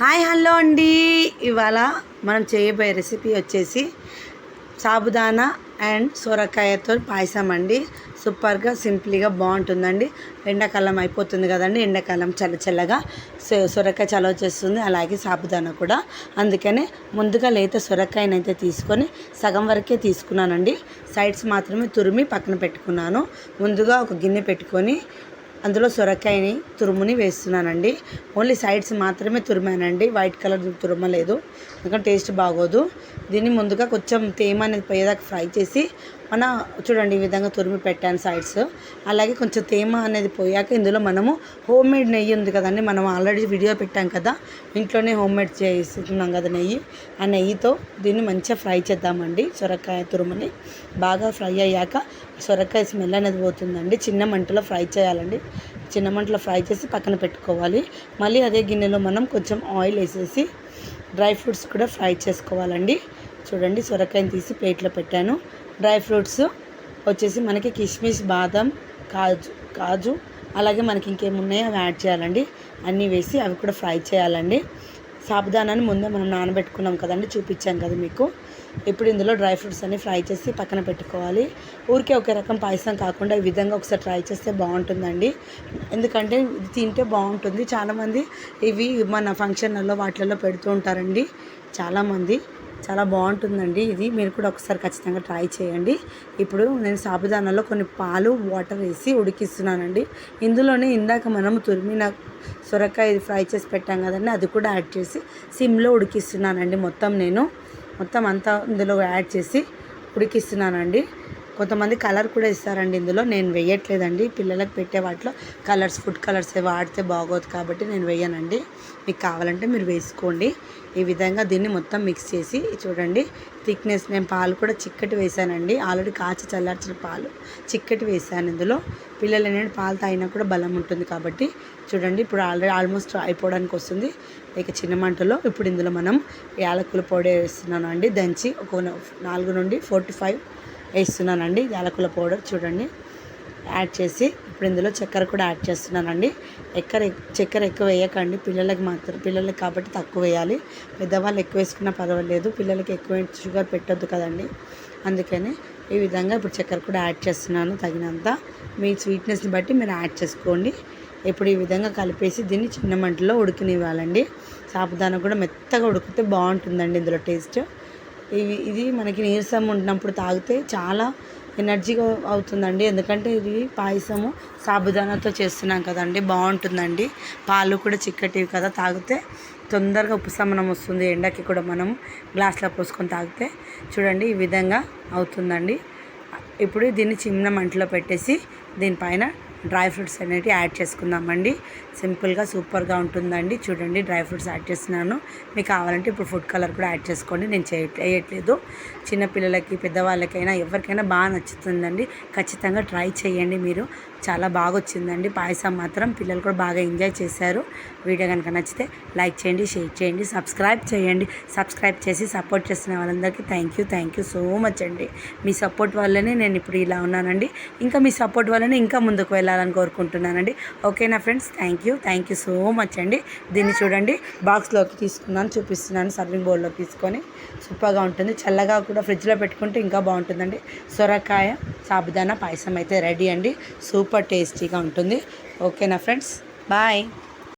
Hi hello అండి. ఇవాళ మనం చేయబోయే రెసిపీ వచ్చేసి సాబుదానా అండ్ సొరకాయతో పాయసం అండి. సూపర్గా సింపుల్గా బాగుంటుందండి. ఎండాకాలం అయిపోతుంది కదండి ఎండాకాలం చల్ల చల్లగా సొరకాయ చలవ చేస్తుంది అలాగే సాబుదానా కూడా. అందుకనే ముందుగా లేత సొరకాయనైతే తీసుకొని సగం వరకే తీసుకున్నానండి. సైడ్స్ మాత్రమే తురిమి పక్కన పెట్టుకున్నాను. ముందుగా ఒక గిన్నె పెట్టుకొని అందులో సొరకాయని తురుముని వేస్తున్నానండి. ఓన్లీ సైడ్స్ మాత్రమే తురిమానండి. White colour తురమలేదు. ఎందుకంటే టేస్ట్ బాగోదు. దీన్ని ముందుగా కొంచెం తేమ అనేది పోయేదాకా ఫ్రై చేసి మన చూడండి ఈ విధంగా తురిమి పెట్టాను సైడ్స్. అలాగే కొంచెం తేమ అనేది పోయాక ఇందులో మనము హోమ్ మేడ్ నెయ్యి ఉంది కదండి. మనం ఆల్రెడీ వీడియో పెట్టాం కదా. ఇంట్లోనే హోమ్ మేడ్ చేస్తున్నాం కదా నెయ్యి. ఆ నెయ్యితో దీన్ని మంచిగా ఫ్రై చేద్దామండి. సొరకాయ తురుముని బాగా ఫ్రై అయ్యాక సొరకాయ స్మెల్ అనేది పోతుందండి. చిన్న మంటలో ఫ్రై చేయాలండి. చిన్న మంటలో ఫ్రై చేసి పక్కన పెట్టుకోవాలి. మళ్ళీ అదే గిన్నెలో మనం కొంచెం ఆయిల్ వేసేసి డ్రై ఫ్రూట్స్ కూడా ఫ్రై చేసుకోవాలండి. చూడండి సొరకాయని తీసి ప్లేట్లో పెట్టాను. డ్రై ఫ్రూట్స్ వచ్చేసి మనకి కిస్మిస్ బాదం కాజు కాజు అలాగే మనకి ఇంకేమున్నాయో అవి యాడ్ చేయాలండి. అన్నీ వేసి అవి కూడా ఫ్రై చేయాలండి. సాబుదానాన్ని ముందే మనం నానబెట్టుకున్నాం కదండి చూపించాం కదా మీకు. ఇప్పుడు ఇందులో డ్రై ఫ్రూట్స్ అన్ని ఫ్రై చేసి పక్కన పెట్టుకోవాలి. ఊరికే ఒక రకం పాయసం కాకుండా ఈ విధంగా ఒకసారి ట్రై చేస్తే బాగుంటుందండి. ఎందుకంటే ఇది తింటే బాగుంటుంది. చాలామంది ఇవి మన ఫంక్షన్లలో వాటిలలో పెడుతూ ఉంటారండి. చాలామంది. చాలా బాగుంటుందండి ఇది. మీరు కూడా ఒకసారి ఖచ్చితంగా ట్రై చేయండి. ఇప్పుడు నేను సాబుదానాలో కొన్ని పాలు వాటర్ వేసి ఉడికిస్తున్నానండి. ఇందులోనే ఇందాక మనం తురిమిన సొరకాయ ఫ్రై చేసి పెట్టాం కదండి అది కూడా యాడ్ చేసి సిమ్లో ఉడికిస్తున్నానండి మొత్తం నేను. మొత్తం అంతా ఇందులో యాడ్ చేసి ఉడికిస్తున్నానండి. కొంతమంది కలర్ కూడా ఇస్తారండి ఇందులో. నేను వేయట్లేదండి. పిల్లలకు పెట్టే వాటిలో కలర్స్ ఫుడ్ కలర్స్ వాడితే బాగోదు కాబట్టి నేను వేయనండి. మీకు కావాలంటే మీరు వేసుకోండి. ఈ విధంగా దీన్ని మొత్తం మిక్స్ చేసి చూడండి. థిక్నెస్ నేను పాలు కూడా చిక్కటి వేసానండి. ఆల్రెడీ కాచి చల్లార్చిన పాలు చిక్కటి వేసాను ఇందులో. పిల్లలు ఏంటంటే పాలు తాగినా కూడా బలం ఉంటుంది కాబట్టి చూడండి. ఇప్పుడు ఆల్రెడీ ఆల్మోస్ట్ అయిపోవడానికి వస్తుంది. ఇక చిన్న మంటలో ఇప్పుడు ఇందులో మనం యాలకుల పొడి వేస్తున్నాను అండి దంచి ఒక నాలుగు నుండి ఫోర్ టు ఫైవ్ వేస్తున్నానండి. యాలకుల పౌడర్ చూడండి. యాడ్ చేసి ఇప్పుడు ఇందులో చక్కెర కూడా యాడ్ చేస్తున్నానండి. ఎక్కర చక్కెర ఎక్కువ వేయకండి. పిల్లలకి మాత్రం పిల్లలకి కాబట్టి తక్కువ వేయాలి. పెద్దవాళ్ళు ఎక్కువ వేసుకున్నా పర్వాలేదు. పిల్లలకి ఎక్కువ షుగర్ పెట్టొద్దు కదండి. అందుకని ఈ విధంగా ఇప్పుడు చక్కెర కూడా యాడ్ చేస్తున్నాను తగినంత. మీ స్వీట్నెస్ని బట్టి మీరు యాడ్ చేసుకోండి. ఇప్పుడు ఈ విధంగా కలిపేసి దీన్ని చిన్న మంటలో ఉడికినివ్వాలండి. సాబుదానా కూడా మెత్తగా ఉడికితే బాగుంటుందండి ఇందులో టేస్ట్. ఇవి ఇది మనకి నీరసం ఉన్నప్పుడు తాగితే చాలా ఎనర్జీగా అవుతుందండి. ఎందుకంటే ఇది పాయసము సాబుదానాతో చేస్తున్నాం కదండి బాగుంటుందండి. పాలు కూడా చిక్కటివి కదా తాగితే తొందరగా ఉపశమనం వస్తుంది. ఎండకి కూడా మనం గ్లాస్లో పోసుకొని తాగితే చూడండి ఈ విధంగా అవుతుందండి. ఇప్పుడు దీన్ని చిన్న మంటలో పెట్టేసి దీనిపైన డ్రై ఫ్రూట్స్ అనేవి యాడ్ చేసుకుందామండి. సింపుల్గా సూపర్గా ఉంటుందండి. చూడండి డ్రై ఫ్రూట్స్ యాడ్ చేస్తున్నాను. మీకు కావాలంటే ఇప్పుడు ఫుడ్ కలర్ కూడా యాడ్ చేసుకోండి. నేను చేయ చేయట్లేదు. చిన్నపిల్లలకి పెద్దవాళ్ళకైనా ఎవరికైనా బాగా నచ్చుతుందండి. ఖచ్చితంగా ట్రై చేయండి మీరు. చాలా బాగా వచ్చిందండి పాయసం మాత్రం పిల్లలు కూడా బాగా ఎంజాయ్ చేశారు. వీడియో కనుక నచ్చితే లైక్ చేయండి షేర్ చేయండి సబ్స్క్రైబ్ చేయండి. సబ్స్క్రైబ్ చేసి సపోర్ట్ చేసిన వాళ్ళందరికీ thank you thank you so much అండి. మీ సపోర్ట్ వల్లనే నేను ఇప్పుడు ఇలా ఉన్నానండి. ఇంకా మీ సపోర్ట్ వల్లనే ఇంకా ముందుకు ఉండాలని కోరుకుంటున్నానండి. ఓకేనా friends? Thank you. Thank you so much అండి. దీన్ని చూడండి. బాక్స్లోకి తీసుకున్నాను చూపిస్తున్నాను సర్వింగ్ బౌల్లోకి తీసుకొని. సూపర్గా ఉంటుంది. చల్లగా కూడా ఫ్రిడ్జ్లో పెట్టుకుంటే ఇంకా బాగుంటుందండి. సొరకాయ సాబుదానా పాయసం అయితే రెడీ అండి. సూపర్ టేస్టీగా ఉంటుంది. ఓకేనా ఫ్రెండ్స్? బాయ్.